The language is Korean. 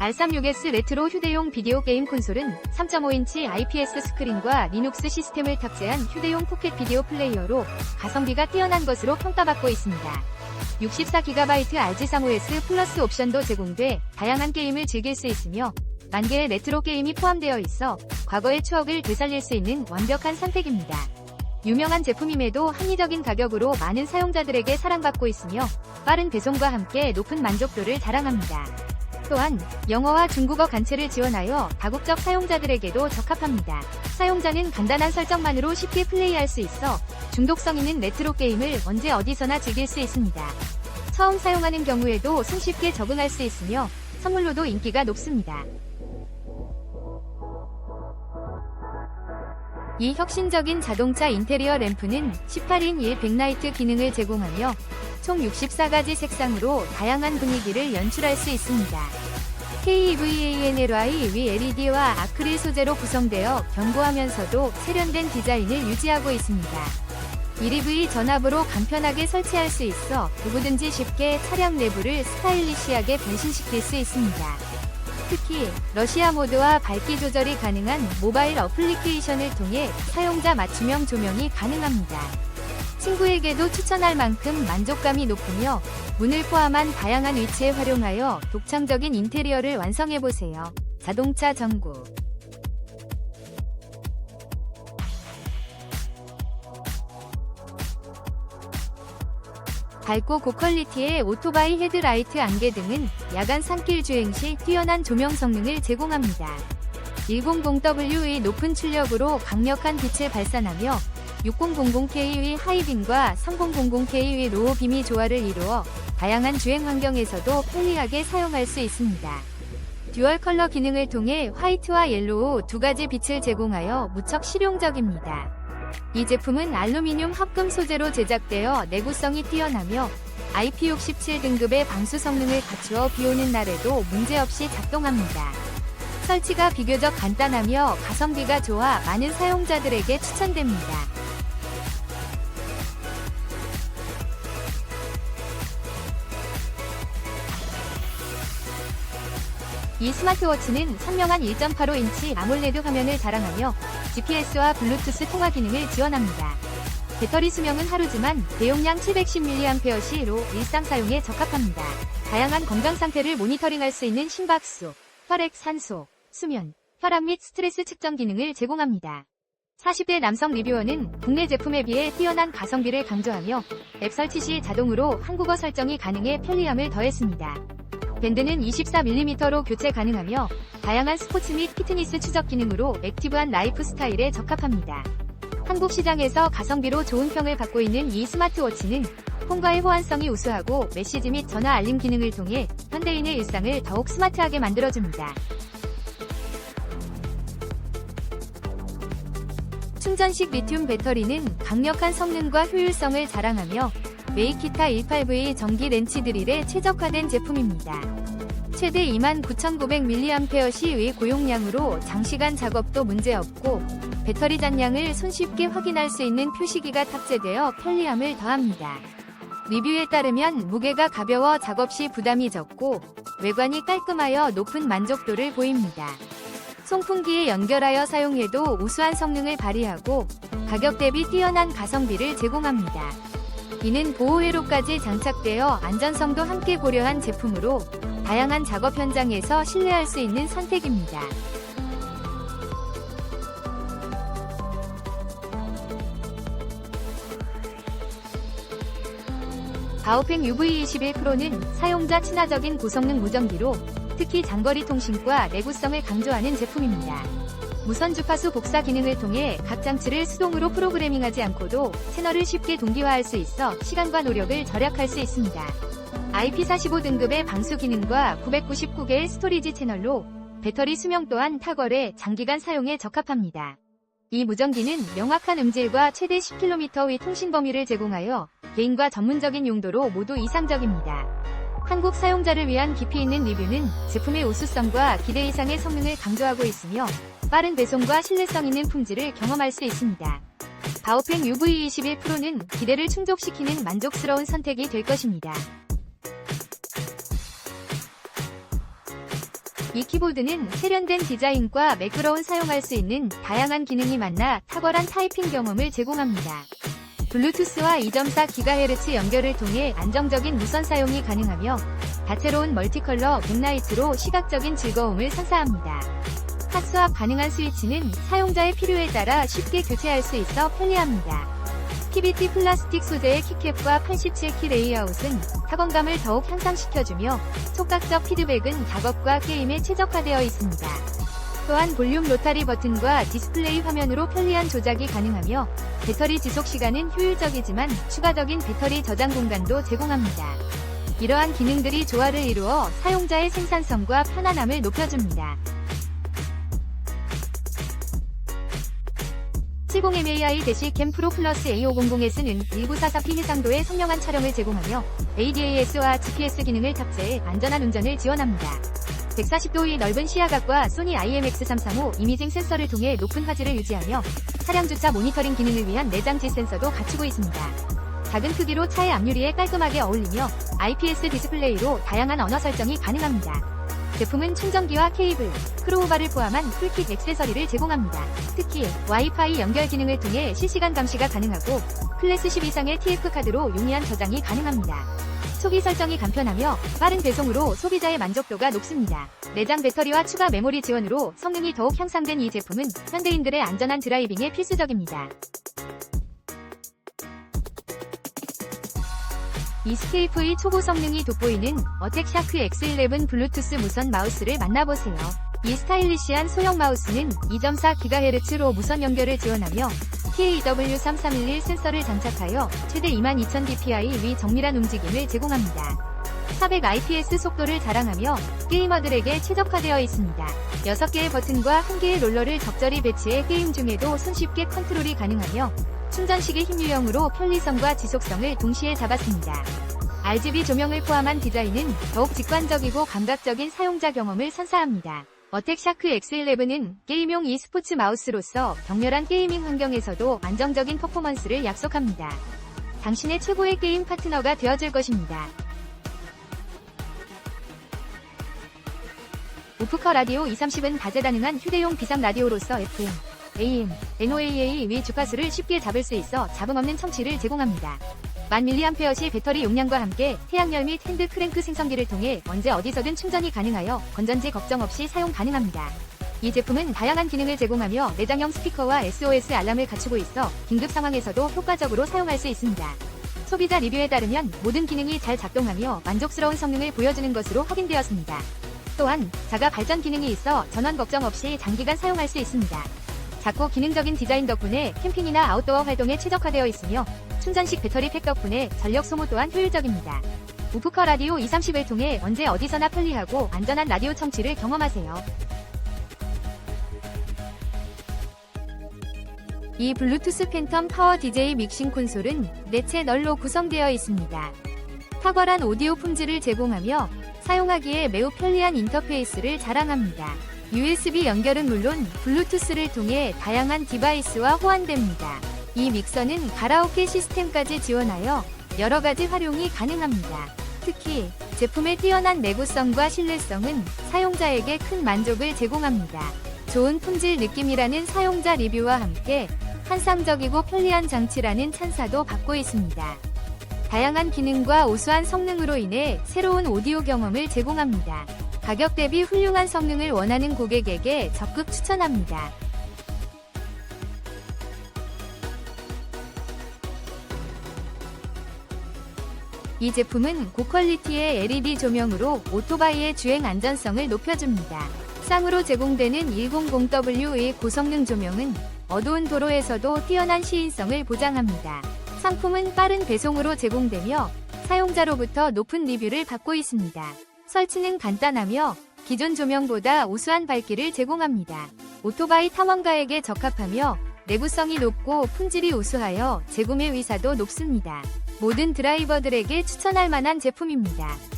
R36S 레트로 휴대용 비디오 게임 콘솔은 3.5인치 IPS 스크린과 리눅스 시스템을 탑재한 휴대용 포켓 비디오 플레이어로 가성비가 뛰어난 것으로 평가받고 있습니다. 64GB RG35S 플러스 옵션도 제공돼 다양한 게임을 즐길 수 있으며 만 개의 레트로 게임이 포함되어 있어 과거의 추억을 되살릴 수 있는 완벽한 선택입니다. 유명한 제품임에도 합리적인 가격으로 많은 사용자들에게 사랑받고 있으며 빠른 배송과 함께 높은 만족도를 자랑합니다. 또한 영어와 중국어 간체를 지원하여 다국적 사용자들에게도 적합합니다. 사용자는 간단한 설정만으로 쉽게 플레이할 수 있어 중독성 있는 레트로 게임을 언제 어디서나 즐길 수 있습니다. 처음 사용하는 경우에도 손쉽게 적응할 수 있으며 선물로도 인기가 높습니다. 이 혁신적인 자동차 인테리어 램프는 18인 1 백라이트 기능을 제공하며 총 64가지 색상으로 다양한 분위기를 연출할 수 있습니다. KEVANLI 위 LED와 아크릴 소재로 구성되어 견고하면서도 세련된 디자인을 유지하고 있습니다. 1EV 전압으로 간편하게 설치할 수 있어 누구든지 쉽게 차량 내부를 스타일리시하게 변신시킬 수 있습니다. 특히 러시아 모드와 밝기 조절이 가능한 모바일 어플리케이션을 통해 사용자 맞춤형 조명이 가능합니다. 친구에게도 추천할 만큼 만족감이 높으며 문을 포함한 다양한 위치에 활용하여 독창적인 인테리어를 완성해보세요. 자동차 전구 밝고 고퀄리티의 오토바이 헤드라이트 안개 등은 야간 산길 주행 시 뛰어난 조명 성능을 제공합니다. 100W의 높은 출력으로 강력한 빛을 발산하며 6000K의 하이빔과 3000K의 로우 빔이 조화를 이루어 다양한 주행 환경에서도 편리하게 사용할 수 있습니다. 듀얼 컬러 기능을 통해 화이트와 옐로우 두 가지 빛을 제공하여 무척 실용적입니다. 이 제품은 알루미늄 합금 소재로 제작되어 내구성이 뛰어나며 IP67 등급의 방수 성능을 갖추어 비오는 날에도 문제없이 작동합니다. 설치가 비교적 간단하며 가성비가 좋아 많은 사용자들에게 추천됩니다. 이 스마트워치는 선명한 1.85인치 아몰레드 화면을 자랑하며 GPS와 블루투스 통화 기능을 지원합니다. 배터리 수명은 하루지만 대용량 710mAh로 일상 사용에 적합합니다. 다양한 건강 상태를 모니터링할 수 있는 심박수, 혈액 산소, 수면, 혈압 및 스트레스 측정 기능을 제공합니다. 40대 남성 리뷰어는 국내 제품에 비해 뛰어난 가성비를 강조하며 앱 설치 시 자동으로 한국어 설정이 가능해 편리함을 더했습니다. 밴드는 24mm로 교체 가능하며 다양한 스포츠 및 피트니스 추적 기능으로 액티브한 라이프 스타일에 적합합니다. 한국 시장에서 가성비로 좋은 평을 받고 있는 이 스마트워치는 폰과의 호환성이 우수하고 메시지 및 전화 알림 기능을 통해 현대인의 일상을 더욱 스마트하게 만들어줍니다. 충전식 리튬 배터리는 강력한 성능과 효율성을 자랑하며 메이키타 18V 전기 렌치 드릴에 최적화된 제품입니다. 최대 29,900mAh의 고용량으로 장시간 작업도 문제없고 배터리 잔량을 손쉽게 확인할 수 있는 표시기가 탑재되어 편리함을 더합니다. 리뷰에 따르면 무게가 가벼워 작업 시 부담이 적고 외관이 깔끔하여 높은 만족도를 보입니다. 송풍기에 연결하여 사용해도 우수한 성능을 발휘하고 가격 대비 뛰어난 가성비를 제공합니다. 이는 보호회로까지 장착되어 안전성도 함께 고려한 제품으로 다양한 작업 현장에서 신뢰할 수 있는 선택입니다. 바오펜 UV21 프로는 사용자 친화적인 고성능 무전기로 특히 장거리 통신과 내구성을 강조하는 제품입니다. 무선 주파수 복사 기능을 통해 각 장치를 수동으로 프로그래밍하지 않고도 채널을 쉽게 동기화할 수 있어 시간과 노력을 절약할 수 있습니다. IP45 등급의 방수 기능과 999개의 스토리지 채널로 배터리 수명 또한 탁월해 장기간 사용에 적합합니다. 이 무전기는 명확한 음질과 최대 10km의 통신 범위를 제공하여 개인과 전문적인 용도로 모두 이상적입니다. 한국 사용자를 위한 깊이 있는 리뷰는 제품의 우수성과 기대 이상의 성능을 강조하고 있으며 빠른 배송과 신뢰성 있는 품질을 경험할 수 있습니다. 바오펜 UV21 프로는 기대를 충족시키는 만족스러운 선택이 될 것입니다. 이 키보드는 세련된 디자인과 매끄러운 사용할 수 있는 다양한 기능이 만나 탁월한 타이핑 경험을 제공합니다. 블루투스와 2.4GHz 연결을 통해 안정적인 무선 사용이 가능하며 다채로운 멀티컬러 백라이트로 시각적인 즐거움을 선사합니다. 핫스왑 가능한 스위치는 사용자의 필요에 따라 쉽게 교체할 수 있어 편리합니다. PBT 플라스틱 소재의 키캡과 87키 레이아웃은 타건감을 더욱 향상시켜주며 촉각적 피드백은 작업과 게임에 최적화되어 있습니다. 또한 볼륨 로타리 버튼과 디스플레이 화면으로 편리한 조작이 가능하며 배터리 지속 시간은 효율적이지만 추가적인 배터리 저장 공간도 제공합니다. 이러한 기능들이 조화를 이루어 사용자의 생산성과 편안함을 높여줍니다. 70MAI-캠 프로 플러스 A500S는 1944P 해상도의 선명한 촬영을 제공하며 ADAS와 GPS 기능을 탑재해 안전한 운전을 지원합니다. 140도의 넓은 시야각과 소니 IMX335 이미징 센서를 통해 높은 화질을 유지하며 차량 주차 모니터링 기능을 위한 내장 지 센서도 갖추고 있습니다. 작은 크기로 차의 앞유리에 깔끔하게 어울리며 IPS 디스플레이로 다양한 언어 설정이 가능합니다. 제품은 충전기와 케이블, 크로우바를 포함한 풀킷 액세서리를 제공합니다. 특히 와이파이 연결 기능을 통해 실시간 감시가 가능하고 클래스 10 이상의 TF카드로 용이한 저장이 가능합니다. 소비 설정이 간편하며 빠른 배송으로 소비자의 만족도가 높습니다. 내장 배터리와 추가 메모리 지원으로 성능이 더욱 향상된 이 제품은 현대인들의 안전한 드라이빙에 필수적입니다. 이스케이프의 초고 성능이 돋보이는 어택 샤크 X11 블루투스 무선 마우스를 만나보세요. 이 스타일리시한 소형 마우스는 2.4GHz로 무선 연결을 지원하며 KW3311 센서를 장착하여 최대 22,000dpi 위 정밀한 움직임을 제공합니다. 400 IPS 속도를 자랑하며 게이머들에게 최적화되어 있습니다. 6개의 버튼과 1개의 롤러를 적절히 배치해 게임 중에도 손쉽게 컨트롤이 가능하며 충전식의 힘 유형으로 편리성과 지속성을 동시에 잡았습니다. RGB 조명을 포함한 디자인은 더욱 직관적이고 감각적인 사용자 경험을 선사합니다. 어택 샤크 X11은 게임용 e스포츠 마우스로서 격렬한 게이밍 환경에서도 안정적인 퍼포먼스를 약속합니다. 당신의 최고의 게임 파트너가 되어줄 것입니다. 우프커 라디오 230은 다재다능한 휴대용 비상 라디오로서 FM, AM, NOAA 위 주파수를 쉽게 잡을 수 있어 잡음 없는 청취를 제공합니다. 만 밀리암페어시 배터리 용량과 함께 태양열 및 핸드 크랭크 생성기를 통해 언제 어디서든 충전이 가능하여 건전지 걱정 없이 사용 가능합니다. 이 제품은 다양한 기능을 제공하며 내장형 스피커와 SOS 알람을 갖추고 있어 긴급 상황에서도 효과적으로 사용할 수 있습니다. 소비자 리뷰에 따르면 모든 기능이 잘 작동하며 만족스러운 성능을 보여주는 것으로 확인되었습니다. 또한 자가 발전 기능이 있어 전원 걱정 없이 장기간 사용할 수 있습니다. 작고 기능적인 디자인 덕분에 캠핑이나 아웃도어 활동에 최적화되어 있으며 충전식 배터리 팩 덕분에 전력 소모 또한 효율적입니다. 우프커 라디오 230을 통해 언제 어디서나 편리하고 안전한 라디오 청취를 경험하세요. 이 블루투스 팬텀 파워 DJ 믹싱 콘솔은 네 채널로 구성되어 있습니다. 탁월한 오디오 품질을 제공하며 사용하기에 매우 편리한 인터페이스를 자랑합니다. USB 연결은 물론 블루투스를 통해 다양한 디바이스와 호환됩니다. 이 믹서는 가라오케 시스템까지 지원하여 여러 가지 활용이 가능합니다. 특히 제품의 뛰어난 내구성과 신뢰성은 사용자에게 큰 만족을 제공합니다. 좋은 품질 느낌이라는 사용자 리뷰와 함께 환상적이고 편리한 장치라는 찬사도 받고 있습니다. 다양한 기능과 우수한 성능으로 인해 새로운 오디오 경험을 제공합니다. 가격 대비 훌륭한 성능을 원하는 고객에게 적극 추천합니다. 이 제품은 고퀄리티의 LED 조명으로 오토바이의 주행 안전성을 높여줍니다. 쌍으로 제공되는 100W의 고성능 조명은 어두운 도로에서도 뛰어난 시인성을 보장합니다. 상품은 빠른 배송으로 제공되며 사용자로부터 높은 리뷰를 받고 있습니다. 설치는 간단하며 기존 조명보다 우수한 밝기를 제공합니다. 오토바이 탐험가에게 적합하며 내구성이 높고 품질이 우수하여 재구매 의사도 높습니다. 모든 드라이버들에게 추천할 만한 제품입니다.